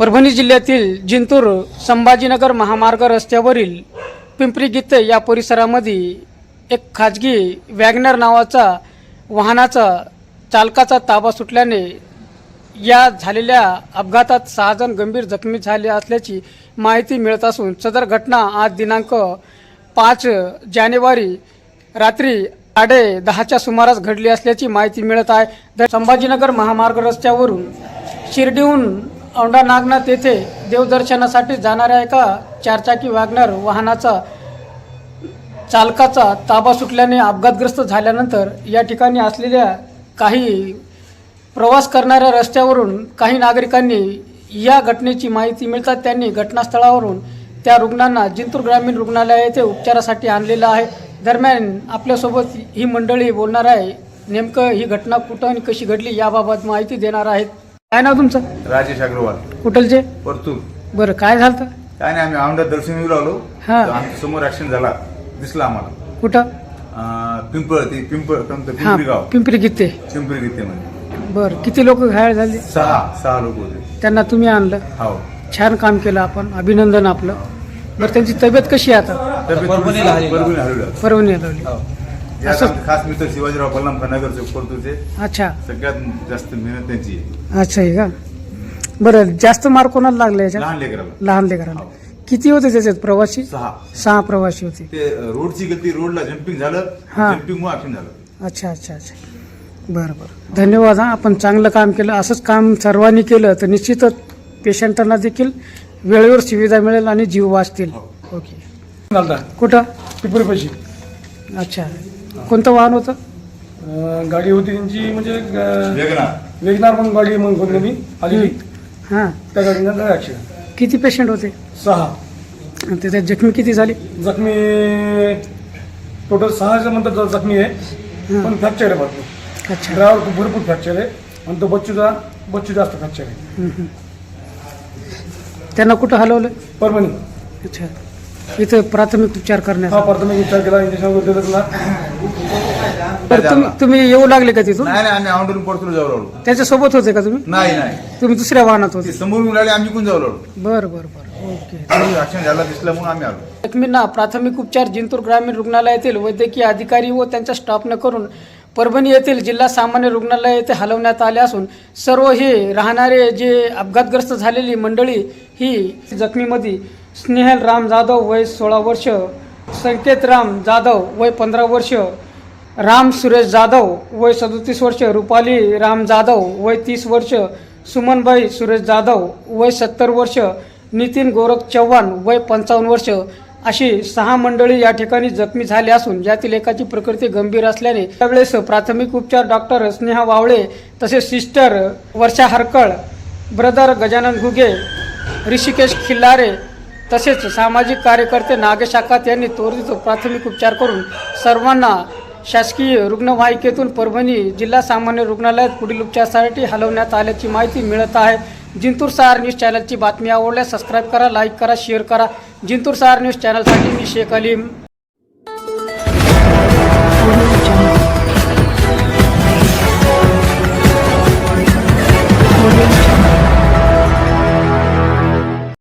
परभणी जिल्ह्यातील जिंतूर संभाजीनगर महामार्ग रस्त्यावरील पिंपरी गीते या परिसरामध्ये एक खाजगी वॅगनर नावाचा वाहनाचा चालकाचा ताबा सुटल्याने या झालेल्या अपघातात सहाजण गंभीर जखमी झाले असल्याची माहिती मिळत असून सदर घटना आज दिनांक पाच जानेवारी रात्री साडे दहाच्या सुमारास घडली असल्याची माहिती मिळत आहे. संभाजीनगर महामार्ग रस्त्यावरून शिर्डीहून औंढा नागनाथ येथे देवदर्शनासाठी जाणाऱ्या एका चारचाकी वॅगनर वाहनाचा चालकाचा ताबा सुटल्याने अपघातग्रस्त झाल्यानंतर या ठिकाणी असलेल्या काही प्रवास करणाऱ्या रस्त्यावरून काही नागरिकांनी या घटनेची माहिती मिळतात त्यांनी घटनास्थळावरून त्या रुग्णांना जिंतूर ग्रामीण रुग्णालय येथे उपचारासाठी आणलेलं आहे. दरम्यान आपल्यासोबत ही मंडळी बोलणार आहे. नेमकं ही घटना कुठं आणि कशी घडली याबाबत माहिती देणार आहेत. काय नाव तुमचं? राजेश अग्रवाल. कुठलचे? परतूर. बरं काय झालं? काय नाही आम्ही औंढा दर्शन येऊ लागलो हा. तर आमच्यासमोर ऍक्सिडेंट झाला. दिसला आम्हाला. कुठं? अं, पिंपळ ते पिंपळ कोणतं? हां पिंपरी गाव पिंपरी गित्ते. पिंपरी गीते मध्ये बरं किती लोक घायल झाले? सहा सहा लोक होते. त्यांना तुम्ही आणलं? हो. छान काम केलं आपण अभिनंदन आपलं. बरं त्यांची तब्येत कशी आहे आता? तब्येत परभणीला. परभणी हलवलं. परवणी हलवली. यात असं- आमचे खास मित्र शिवाजीराव अच्छा. सगळ्यात जास्त मेहनत त्यांची आहे अच्छा आहे का? बरं जास्त मार्क कोणाला लागले याच्यात? लहान लेकराला. लहान लेकराला. हो. किती होते त्याच्यात प्रवासी? सहा. सहा प्रवासी होते. ते अं, रोडची गलती रोडला जम्पिंग झालं हा. जम्पिंग ऍक्सिडेंट झालं. अच्छा अच्छा अच्छा. बरं बरं. धन्यवाद हां. आपण चांगलं काम केलं. असंच काम सर्वांनी केलं तर निश्चितच पेशंटांना देखील वेळेवर सुविधा मिळेल आणि जीव वाचतील. हो. ओके. कुठं? पिपरी पैसे अच्छा. कोणतं वाहन होतं? गाडी होती त्यांची म्हणजे अं, वेगनार. म्हणून गाडी मग कोणती मी. आलेली हां. त्या गाडीनं झालं ॲक्सिडेंट किती पेशंट होते? सहा. आणि त्याच्यात जखमी किती झाली? जखमी टोटल सहाच्या म्हणतात जखमी आहे पण फ्रॅक्चर आहे भरपूर अच्छा. ड्रायव्हर खूप भरपूर फ्रॅक्चर आहे. आणि तो बच्चूचा बच्चू जास्त फ्रॅक्चर आहे. त्यांना कुठं हलवलं? परभणी. अच्छा. इथं प्राथमिक उपचार हा करण्याचा प्राथमिक उपचार केला. इंजेक्शन वगैरे दिलं त्याला बरं तुम्ही तुम्ही येऊ लागले का तिथून? नाही नाही आम्ही औंढून परतूर जाऊ लागलो त्याच्यासोबत होते का तुम्ही? नाही नाही. तुम्ही दुसऱ्या वाहनात होते. ते समोरून मिळाले आम्ही कोण जाऊ लागलो बरं बरं बरं. ओके. ऍक्सिडेंट झाला दिसला म्हणून आम्ही आलो. जखमींना प्राथमिक उपचार जिंतूर ग्रामीण रुग्णालयातील वैद्यकीय अधिकारी व त्यांच्या स्टाफनं करून परभणी येथील जिल्हा सामान्य रुग्णालय येथे हलवण्यात आले असून सर्व हे राहणारे जे अपघातग्रस्त झालेली मंडळी ही जखमीमध्ये स्नेहल राम जाधव वय सोळा वर्ष संकेत राम जाधव वय पंधरा वर्ष राम सुरेश जाधव वय सदोतीस वर्ष रुपाली राम जाधव वय तीस वर्ष सुमनबाई सुरेश जाधव वय सत्तर वर्ष नितीन गोरख चव्हाण वय पंचावन्न वर्ष अशी सहा मंडळी या ठिकाणी जखमी झाली असून यातील एकाची प्रकृती गंभीर असल्याने त्यावेळेस प्राथमिक उपचार डॉक्टर स्नेहा वावळे तसेच सिस्टर वर्षा हरकळ ब्रदर गजानन घुगे ऋषिकेश खिल्लारे तसेच सामाजिक कार्यकर्ते नागेश आकात यांनी त्वरित प्राथमिक उपचार करून सर्वांना शासकीय रुग्णवाहिकेतून परभणी जिल्हा सामान्य रुग्णालयात पुढील उपचारासाठी हलवण्यात आल्याची माहिती मिळत आहे. जिंतूर सहार न्यूज चॅनलची बातमी आवडल्यास सबस्क्राईब करा लाईक करा शेअर करा. जिंतूर सहार न्यूज चॅनलसाठी मी शेख अलीम.